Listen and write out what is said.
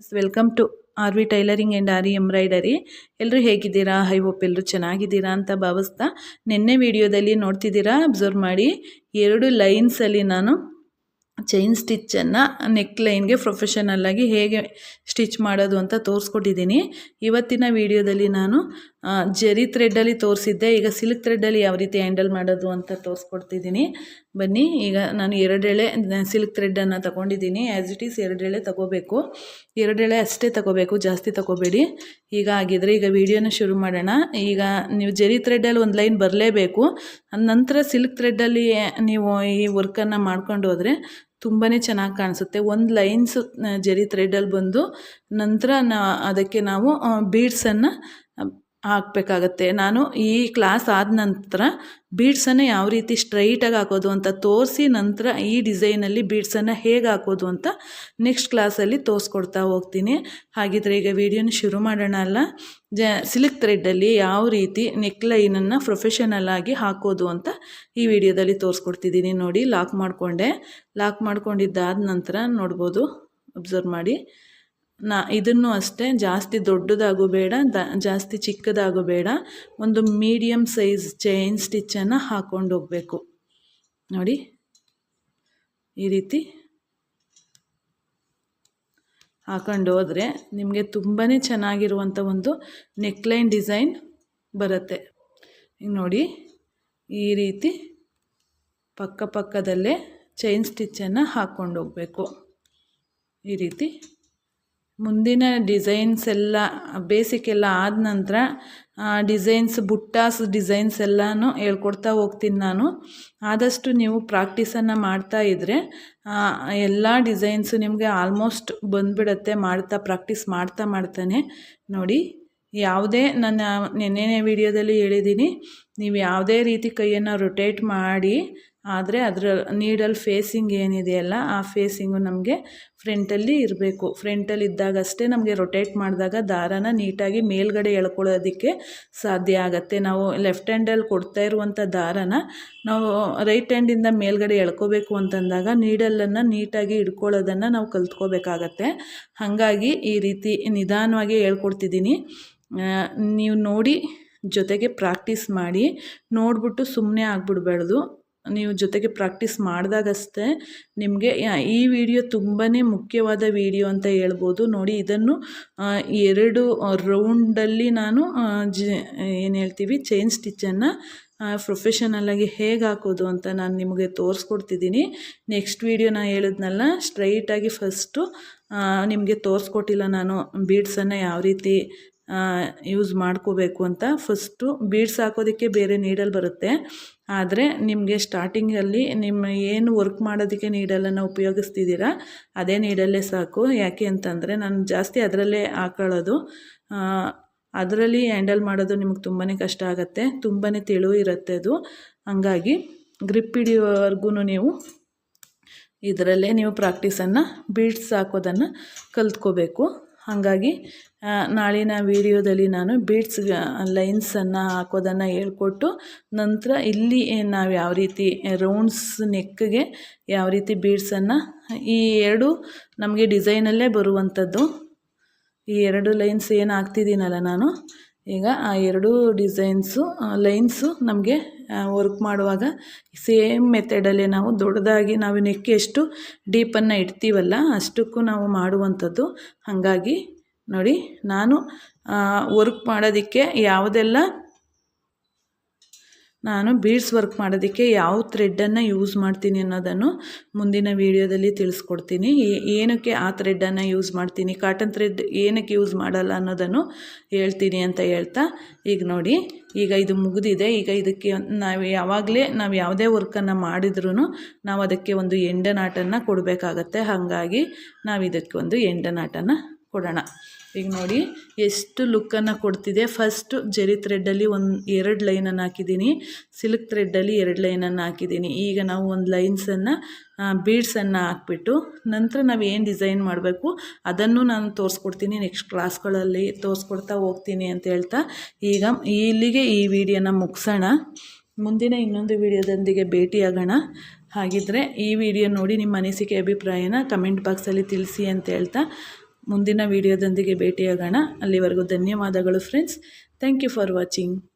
Welcome to R V tailoring and R embroidery ಎಲ್ಲರೂ ಹೇಗಿದ್ದೀರಾ? I hope ಎಲ್ಲರೂ ಚೆನ್ನಾಗಿದ್ದೀರಾ ಅಂತ ಭಾವಿಸ್ತಾ ನಿನ್ನೆ ವಿಡಿಯೋದಲ್ಲಿ ನೋಡ್ತಿದ್ದೀರಾ? ಅಬ್ಸರ್ವ್ ಮಾಡಿ. ಎರಡು ಲೈನ್ಸಲ್ಲಿ ನಾನು ಚೈನ್ ಸ್ಟಿಚ್ಚನ್ನು ನೆಕ್ ಲೈನ್ಗೆ ಪ್ರೊಫೆಷನಲ್ಲಾಗಿ ಹೇಗೆ ಸ್ಟಿಚ್ ಮಾಡೋದು ಅಂತ ತೋರಿಸ್ಕೊಟ್ಟಿದ್ದೀನಿ. ಇವತ್ತಿನ ವಿಡಿಯೋದಲ್ಲಿ ನಾನು ಜರಿ ಥ್ರೆಡ್ಡಲ್ಲಿ ತೋರಿಸಿದ್ದೆ. ಈಗ ಸಿಲ್ಕ್ ಥ್ರೆಡ್ಡಲ್ಲಿ ಯಾವ ರೀತಿ ಹ್ಯಾಂಡಲ್ ಮಾಡೋದು ಅಂತ ತೋರಿಸ್ಕೊಡ್ತಿದ್ದೀನಿ. ಬನ್ನಿ, ಈಗ ನಾನು ಎರಡೆಳೆ ಸಿಲ್ಕ್ ಥ್ರೆಡ್ಡನ್ನು ತಗೊಂಡಿದ್ದೀನಿ. ಆ್ಯಸ್ ಇಟ್ ಈಸ್ ಎರಡೆಳೆ ತಗೋಬೇಕು. ಎರಡೆಳೆ ಅಷ್ಟೇ ತಗೋಬೇಕು, ಜಾಸ್ತಿ ತಗೋಬೇಡಿ. ಈಗ ಆಗಿದ್ರೆ ಈಗ ವಿಡಿಯೋನ ಶುರು ಮಾಡೋಣ. ಈಗ ನೀವು ಜರಿ ಥ್ರೆಡ್ಡಲ್ಲಿ ಒಂದು ಲೈನ್ ಬರಲೇಬೇಕು. ನಂತರ ಸಿಲ್ಕ್ ಥ್ರೆಡ್ಡಲ್ಲಿ ನೀವು ಈ ವರ್ಕನ್ನು ಮಾಡ್ಕೊಂಡು ಹೋದರೆ ತುಂಬಾ ಚೆನ್ನಾಗಿ ಕಾಣಿಸುತ್ತೆ. ಒಂದು ಲೈನ್ಸ್ ಜರಿ ಥ್ರೆಡಲ್ಲಿ ಬಂದು ನಂತರ ನಾ ಅದಕ್ಕೆ ನಾವು ಬೀಡ್ಸನ್ನು ಹಾಕಬೇಕಾಗತ್ತೆ. ನಾನು ಈ ಕ್ಲಾಸ್ ಆದ ನಂತರ ಬೀಡ್ಸನ್ನು ಯಾವ ರೀತಿ ಸ್ಟ್ರೈಟಾಗಿ ಹಾಕೋದು ಅಂತ ತೋರಿಸಿ ನಂತರ ಈ ಡಿಸೈನಲ್ಲಿ ಬೀಡ್ಸನ್ನು ಹೇಗೆ ಹಾಕೋದು ಅಂತ ನೆಕ್ಸ್ಟ್ ಕ್ಲಾಸಲ್ಲಿ ತೋರಿಸ್ಕೊಡ್ತಾ ಹೋಗ್ತೀನಿ. ಹಾಗಿದ್ರೆ ಈಗ ವಿಡಿಯೋನ ಶುರು ಮಾಡೋಣ ಅಲ್ಲ? ಜ, ಸಿಲ್ಕ್ ಥ್ರೆಡ್ಡಲ್ಲಿ ಯಾವ ರೀತಿ ನೆಕ್ ಲೈನನ್ನು ಪ್ರೊಫೆಷನಲ್ ಆಗಿ ಹಾಕೋದು ಅಂತ ಈ ವಿಡಿಯೋದಲ್ಲಿ ತೋರಿಸ್ಕೊಡ್ತಿದ್ದೀನಿ ನೋಡಿ. ಲಾಕ್ ಮಾಡಿಕೊಂಡೆ. ಲಾಕ್ ಮಾಡ್ಕೊಂಡಿದ್ದಾದ ನಂತರ ನೋಡ್ಬೋದು. ಅಬ್ಸರ್ವ್ ಮಾಡಿ. ನಾ ಇದನ್ನು ಅಷ್ಟೇ ಜಾಸ್ತಿ ದೊಡ್ಡದಾಗೂ ಬೇಡ, ದ, ಜಾಸ್ತಿ ಚಿಕ್ಕದಾಗೂ ಬೇಡ. ಒಂದು ಮೀಡಿಯಮ್ ಸೈಜ್ ಚೈನ್ ಸ್ಟಿಚ್ಚನ್ನು ಹಾಕ್ಕೊಂಡು ಹೋಗಬೇಕು. ನೋಡಿ, ಈ ರೀತಿ ಹಾಕೊಂಡು ಹೋದರೆ ನಿಮಗೆ ತುಂಬಾ ಚೆನ್ನಾಗಿರುವಂಥ ಒಂದು ನೆಕ್ಲೈನ್ ಡಿಸೈನ್ ಬರುತ್ತೆ. ನೋಡಿ, ಈ ರೀತಿ ಪಕ್ಕ ಪಕ್ಕದಲ್ಲೇ ಚೈನ್ ಸ್ಟಿಚ್ಚನ್ನು ಹಾಕ್ಕೊಂಡು ಹೋಗಬೇಕು. ಈ ರೀತಿ ಮುಂದಿನ ಡಿಸೈನ್ಸ್ ಎಲ್ಲ ಬೇಸಿಕ್ ಎಲ್ಲ ಆದ ನಂತರ ಡಿಸೈನ್ಸ್ ಬುಟ್ಟಾಸ್ ಡಿಸೈನ್ಸ್ ಎಲ್ಲನೂ ಹೇಳ್ಕೊಡ್ತಾ ಹೋಗ್ತೀನಿ ನಾನು. ಆದಷ್ಟು ನೀವು ಪ್ರಾಕ್ಟೀಸನ್ನು ಮಾಡ್ತಾ ಇದ್ದರೆ ಎಲ್ಲ ಡಿಸೈನ್ಸು ನಿಮಗೆ ಆಲ್ಮೋಸ್ಟ್ ಬಂದುಬಿಡತ್ತೆ, ಮಾಡ್ತಾ ಪ್ರಾಕ್ಟೀಸ್ ಮಾಡ್ತಾ ಮಾಡ್ತಾನೆ. ನೋಡಿ, ಯಾವುದೇ ನನ್ನ ನೆನ್ನೆನೇ ವಿಡಿಯೋದಲ್ಲಿ ಹೇಳಿದ್ದೀನಿ ನೀವು ಯಾವುದೇ ರೀತಿ ಕೈಯನ್ನು ರೊಟೇಟ್ ಮಾಡಿ ಆದರೆ ಅದರ ನೀಡಲ್ ಫೇಸಿಂಗ್ ಏನಿದೆಯಲ್ಲ, ಆ ಫೇಸಿಂಗು ನಮಗೆ ಫ್ರಂಟಲ್ಲಿ ಇರಬೇಕು. ಫ್ರಂಟಲ್ಲಿ ಇದ್ದಾಗಷ್ಟೇ ನಮಗೆ ರೊಟೇಟ್ ಮಾಡಿದಾಗ ದಾರಾನ ನೀಟಾಗಿ ಮೇಲ್ಗಡೆ ಎಳ್ಕೊಳ್ಳೋದಕ್ಕೆ ಸಾಧ್ಯ ಆಗುತ್ತೆ. ನಾವು ಲೆಫ್ಟ್ ಹ್ಯಾಂಡಲ್ಲಿ ಕೊಡ್ತಾ ಇರುವಂಥ ದಾರಾನ ನಾವು ರೈಟ್ ಹ್ಯಾಂಡಿಂದ ಮೇಲ್ಗಡೆ ಎಳ್ಕೋಬೇಕು ಅಂತಂದಾಗ ನೀಡಲನ್ನು ನೀಟಾಗಿ ಹಿಡ್ಕೊಳ್ಳೋದನ್ನು ನಾವು ಕಲ್ತ್ಕೋಬೇಕಾಗತ್ತೆ. ಹಾಗಾಗಿ ಈ ರೀತಿ ನಿಧಾನವಾಗಿ ಹೇಳ್ಕೊಡ್ತಿದ್ದೀನಿ ನೀವು ನೋಡಿ ಜೊತೆಗೆ ಪ್ರಾಕ್ಟೀಸ್ ಮಾಡಿ. ನೋಡಿಬಿಟ್ಟು ಸುಮ್ಮನೆ ಆಗಿಬಿಡ್ಬಾರ್ದು. ನೀವು ಜೊತೆಗೆ ಪ್ರಾಕ್ಟೀಸ್ ಮಾಡಿದಾಗಷ್ಟೇ ನಿಮಗೆ ಈ ವಿಡಿಯೋ ತುಂಬಾ ಮುಖ್ಯವಾದ ವಿಡಿಯೋ ಅಂತ ಹೇಳ್ಬೋದು. ನೋಡಿ, ಇದನ್ನು ಎರಡು ರೌಂಡಲ್ಲಿ ನಾನು ಜಿ, ಏನು ಹೇಳ್ತೀವಿ ಚೈನ್ ಸ್ಟಿಚ್ಚನ್ನು ಪ್ರೊಫೆಷನಲ್ಲಾಗಿ ಹೇಗೆ ಹಾಕೋದು ಅಂತ ನಾನು ನಿಮಗೆ ತೋರಿಸ್ಕೊಡ್ತಿದ್ದೀನಿ ನೆಕ್ಸ್ಟ್ ವೀಡಿಯೋ ನಾನು ಹೇಳಿದ್ನಲ್ಲ ಸ್ಟ್ರೈಟಾಗಿ ಫಸ್ಟು ನಿಮಗೆ ತೋರಿಸ್ಕೊಟ್ಟಿಲ್ಲ ನಾನು ಬೀಡ್ಸನ್ನು ಯಾವ ರೀತಿ ಯೂಸ್ ಮಾಡ್ಕೋಬೇಕು ಅಂತ ಫಸ್ಟು ಬೀಡ್ಸ್ ಹಾಕೋದಕ್ಕೆ ಬೇರೆ ನೀಡಲ್ ಬರುತ್ತೆ. ಆದರೆ ನಿಮಗೆ ಸ್ಟಾರ್ಟಿಂಗಲ್ಲಿ ನಿಮ್ಮ ಏನು ವರ್ಕ್ ಮಾಡೋದಕ್ಕೆ ನೀಡಲನ್ನು ಉಪಯೋಗಿಸ್ತಿದ್ದೀರಾ, ಅದೇ ನೀಡಲ್ಲೇ ಸಾಕು. ಯಾಕೆ ಅಂತಂದರೆ ನಾನು ಜಾಸ್ತಿ ಅದರಲ್ಲೇ ಹಾಕೊಳ್ಳೋದು. ಅದರಲ್ಲಿ ಹ್ಯಾಂಡಲ್ ಮಾಡೋದು ನಿಮಗೆ ತುಂಬಾ ಕಷ್ಟ ಆಗುತ್ತೆ. ತುಂಬಾ ತಿಳು ಇರುತ್ತೆ ಅದು. ಹಂಗಾಗಿ ಗ್ರಿಪ್ ಹಿಡಿಯೋವರೆಗೂ ನೀವು ಇದರಲ್ಲೇ ನೀವು ಪ್ರಾಕ್ಟೀಸನ್ನು ಬೀಡ್ಸ್ ಹಾಕೋದನ್ನು ಕಲ್ತ್ಕೋಬೇಕು. ಹಾಗಾಗಿ ನಾಳಿನ ವೀಡಿಯೋದಲ್ಲಿ ನಾನು ಬೀಡ್ಸ್ ಲೈನ್ಸನ್ನು ಹಾಕೋದನ್ನು ಹೇಳ್ಕೊಟ್ಟು, ನಂತರ ಇಲ್ಲಿ ನಾವು ಯಾವ ರೀತಿ ರೌಂಡ್ಸ್ ನೆಕ್ಗೆ ಯಾವ ರೀತಿ ಬೀಡ್ಸನ್ನು ಈ ಎರಡು ನಮಗೆ ಡಿಸೈನಲ್ಲೇ ಬರುವಂಥದ್ದು ಈ ಎರಡು ಲೈನ್ಸ್ ಏನು ಹಾಕ್ತಿದ್ದೀನಲ್ಲ ನಾನು, ಈಗ ಆ ಎರಡು ಡಿಸೈನ್ಸು ಲೈನ್ಸು ನಮಗೆ ವರ್ಕ್ ಮಾಡುವಾಗ ಸೇಮ್ ಮೆಥಡಲ್ಲೇ ನಾವು ದೊಡ್ಡದಾಗಿ ನಾವು ನೆಕ್ ಎಷ್ಟು ಡೀಪನ್ನು ಇಡ್ತೀವಲ್ಲ, ಅಷ್ಟಕ್ಕೂ ನಾವು ಮಾಡುವಂಥದ್ದು. ಹಾಗಾಗಿ ನೋಡಿ, ನಾನು ವರ್ಕ್ ಮಾಡೋದಕ್ಕೆ ಯಾವುದೆಲ್ಲ ನಾನು ಬೀಡ್ಸ್ ವರ್ಕ್ ಮಾಡೋದಕ್ಕೆ ಯಾವ ಥ್ರೆಡ್ಡನ್ನು ಯೂಸ್ ಮಾಡ್ತೀನಿ ಅನ್ನೋದನ್ನು ಮುಂದಿನ ವಿಡಿಯೋದಲ್ಲಿ ತಿಳಿಸ್ಕೊಡ್ತೀನಿ. ಏನಕ್ಕೆ ಆ ಥ್ರೆಡ್ಡನ್ನು ಯೂಸ್ ಮಾಡ್ತೀನಿ ಕಾಟನ್ ಥ್ರೆಡ್ ಏನಕ್ಕೆ ಯೂಸ್ ಮಾಡಲ್ಲ ಅನ್ನೋದನ್ನು ಹೇಳ್ತೀನಿ ಅಂತ ಹೇಳ್ತಾ, ಈಗ ನೋಡಿ, ಈಗ ಇದು ಮುಗಿದಿದೆ. ಈಗ ಇದಕ್ಕೆ ನಾವು ಯಾವಾಗಲೇ, ನಾವು ಯಾವುದೇ ವರ್ಕನ್ನು ಮಾಡಿದ್ರೂ ನಾವು ಅದಕ್ಕೆ ಒಂದು ಎಂಡನಾಟನ್ನು ಕೊಡಬೇಕಾಗತ್ತೆ. ಹಾಗಾಗಿ ನಾವು ಇದಕ್ಕೆ ಒಂದು ಎಂಡನಾಟನ್ನು ಕೊಡೋಣ. ಈಗ ನೋಡಿ, ಎಷ್ಟು ಲುಕ್ಕನ್ನು ಕೊಡ್ತಿದೆ. ಫಸ್ಟು ಜರಿ ಥ್ರೆಡ್ಡಲ್ಲಿ ಒಂದು ಎರಡು ಲೈನನ್ನು ಹಾಕಿದ್ದೀನಿ. ಸಿಲ್ಕ್ ಥ್ರೆಡ್ಡಲ್ಲಿ ಎರಡು ಲೈನನ್ನು ಹಾಕಿದ್ದೀನಿ. ಈಗ ನಾವು ಒಂದು ಲೈನ್ಸನ್ನು ಬೀಡ್ಸನ್ನು ಹಾಕ್ಬಿಟ್ಟು, ನಂತರ ನಾವು ಏನು ಡಿಸೈನ್ ಮಾಡಬೇಕು, ಅದನ್ನು ನಾನು ತೋರಿಸ್ಕೊಡ್ತೀನಿ. ನೆಕ್ಸ್ಟ್ ಕ್ಲಾಸ್ಗಳಲ್ಲಿ ತೋರಿಸ್ಕೊಡ್ತಾ ಹೋಗ್ತೀನಿ ಅಂತ ಹೇಳ್ತಾ. ಈಗ ಇಲ್ಲಿಗೆ ಈ ವಿಡಿಯೋನ ಮುಗಿಸೋಣ. ಮುಂದಿನ ಇನ್ನೊಂದು ವಿಡಿಯೋದೊಂದಿಗೆ ಭೇಟಿಯಾಗೋಣ. ಹಾಗಿದ್ದರೆ ಈ ವಿಡಿಯೋ ನೋಡಿ ನಿಮ್ಮ ಅನಿಸಿಕೆ, ಅಭಿಪ್ರಾಯನ ಕಮೆಂಟ್ ಬಾಕ್ಸಲ್ಲಿ ತಿಳಿಸಿ ಅಂತ ಹೇಳ್ತಾ. ಮುಂದಿನ ವಿಡಿಯೋದೊಂದಿಗೆ ಭೇಟಿಯಾಗೋಣ. ಅಲ್ಲಿವರೆಗೂ ಧನ್ಯವಾದಗಳು friends thank you for watching